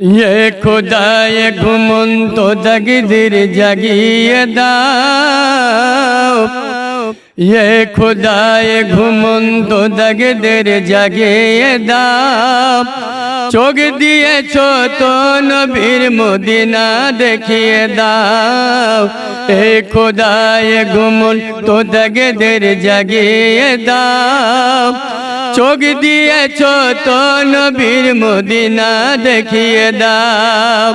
ये खुदा ये घुमन तो जगदीर जगिए दाओ ये खुदा ये घुमन तो जगदीर जगिए दाओ চোখ দিয়েছ তো নবীর মদিনা দেখিয়ে দাও। এ খোদায় ঘুমুন তো দগদের জাগিয়ে দাও। চোখ দিয়েছ তো নবীর মদিনা দেখিয়ে দাও।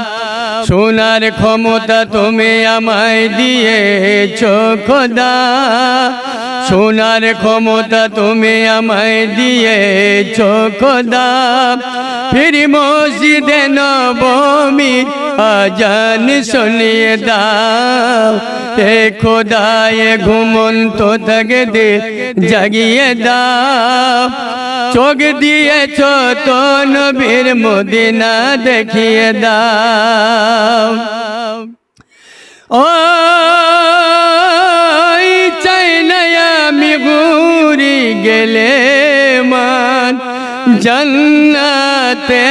সোনার ক্ষমতা তুমি আমায় দিয়েছ, খোদা। সোনার ক্ষমতা তুমি আমায় দিয়েছ, খোদা। ফির মসজিদে নবমি আজান শুনিয়ে দাও। এ খোদায় ঘুমন্ত থাকে দে জাগিয়ে দাও। চোখ দিয়েছ তো নবীর মদিনা দেখিয়ে দাও। ও চাই আমি ঘুরি গেলে মান জন্নাতে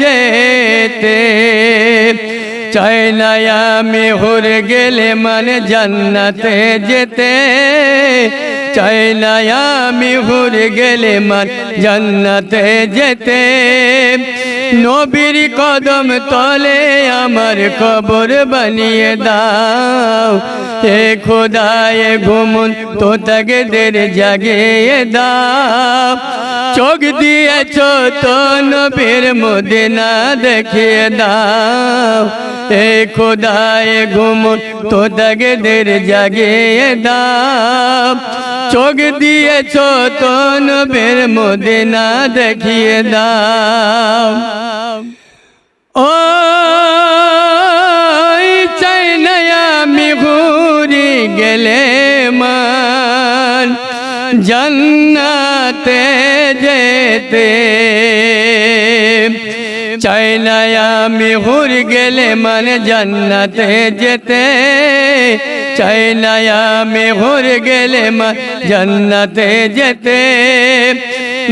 যেতে। চাই আমি হুর গেলে মান জন্নাতে যেতে। চাই না আমি হুর গেলে মান জন্নাতে যেতে। নবীর কদম তলে আমার কবর বানিয়ে দাও। এ খোদায় ঘুমন তো তগদের জাগিয়ে দাও। চোখ দিয়েছ তো নবীর মদিনা দেখিয়ে দাও। এ খোদায় ঘুমন তো তগদের জাগিয়ে দাও চোখ দিয়েছ তো নবীর মদিনা দেখিয়ে দাও ও চাই না আমি ঘুরি গেলে মান, জন্নাতে যেতে। চাই না আমি হুর গেলে মান জন্নাতে যেতে। চাই না আমি হুর গেলে মান জন্নাতে যেতে।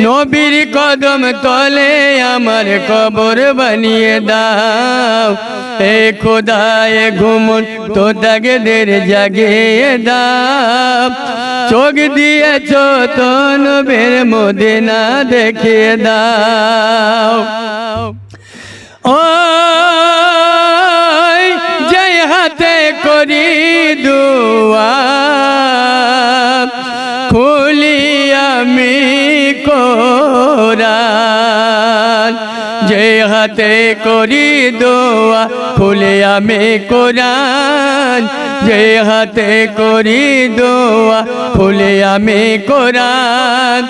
নবীর কদম তলে আমার কবর বানিয়ে দাও। এ খোদায় ঘুমন, তো দাগদের জাগিয়ে দাও। চোখ দিয়েছ তো নবীর মদিনা দেখিয়ে দাও। ও জয় হাতে করি দুয়া খুলি আমি কোরআন যে হাতে করি দোয়া খুলে আমি কোরআন। যে হাতে করি দোয়া খুলে আমি কোরআন।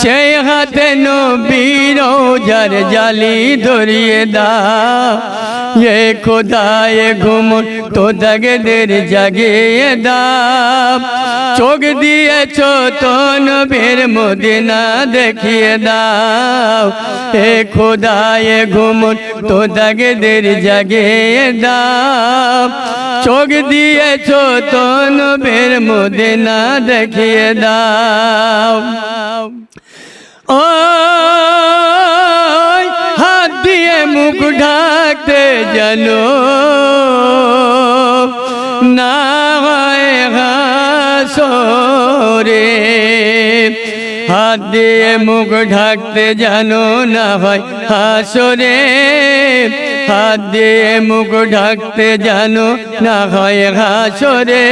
সে হাতে নবীর যার জালি ধরিয়ে দাও এ খোদায় ঘুমন তো দাগদের জাগিয়ে দাও। চোখ দিয়েছ তো নবীর মদিনা দেখিয়ে দাও। এ খোদায় ঘুমন তো দাগদের জাগিয়ে দাও। চোখ দিয়েছ তো নবীর মদিনা দেখিয়ে দাও। ও মুখ ঢাকতে জানো। না হয় হাসরে। হাত দিয়ে মুখ ঢাকতে জানো না হয় হাসরে। হাত দিয়ে মুখ ঢাকতে জানো না হয় হাসরে।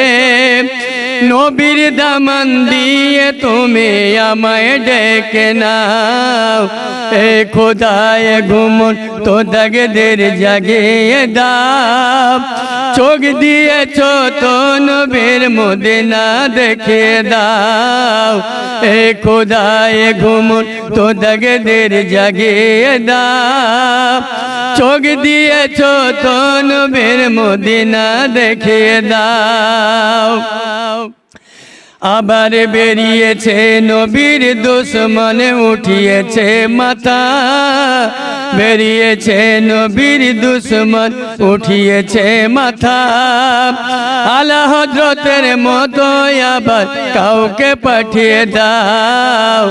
নবীর দামান দিয়ে তুমি আমায় ডেকে নাও। এ খোদায় ঘুমন, তো দাগদের জাগিয়ে দাও। চোখ দিয়েছ তো নবীর মদিনা দেখিয়ে দাও। এ খোদায় ঘুমন, তো দাগদের জাগিয়ে দাও। চোখ দিয়েছ তো নবীর মদিনা দেখিয়ে দাও। আবার বেরিয়েছে নবীর দুশ্মনে, উঠিয়েছে মাথা। বেরিয়েছে নবীর দুশ্মন, উঠিয়েছে মাথা। আলা হজরতের মতো আবার কাউকে পাঠিয়ে দাও।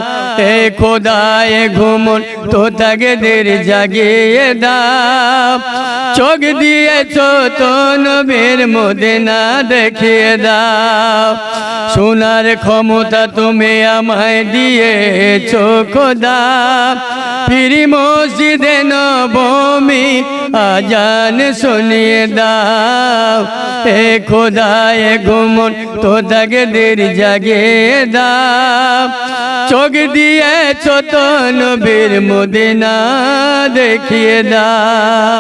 এ খোদায় ঘুমন, তো তাকে দের জাগিয়ে দাও। চোখ দিয়েছ তো নবীর মধ্যে না দেখিয়ে দাও। শোনার ক্ষমতা তুমি আমায় দিয়েছ, খোদা। ফিরি মসজিদে নবমি আজান শুনিয়ে দাও। এ খোদায় ঘুমন তো তাকে দের জাগিয়ে দাও। চোখ দিয়েছ তো নবীর মদিনা দেখিয়ে দাও।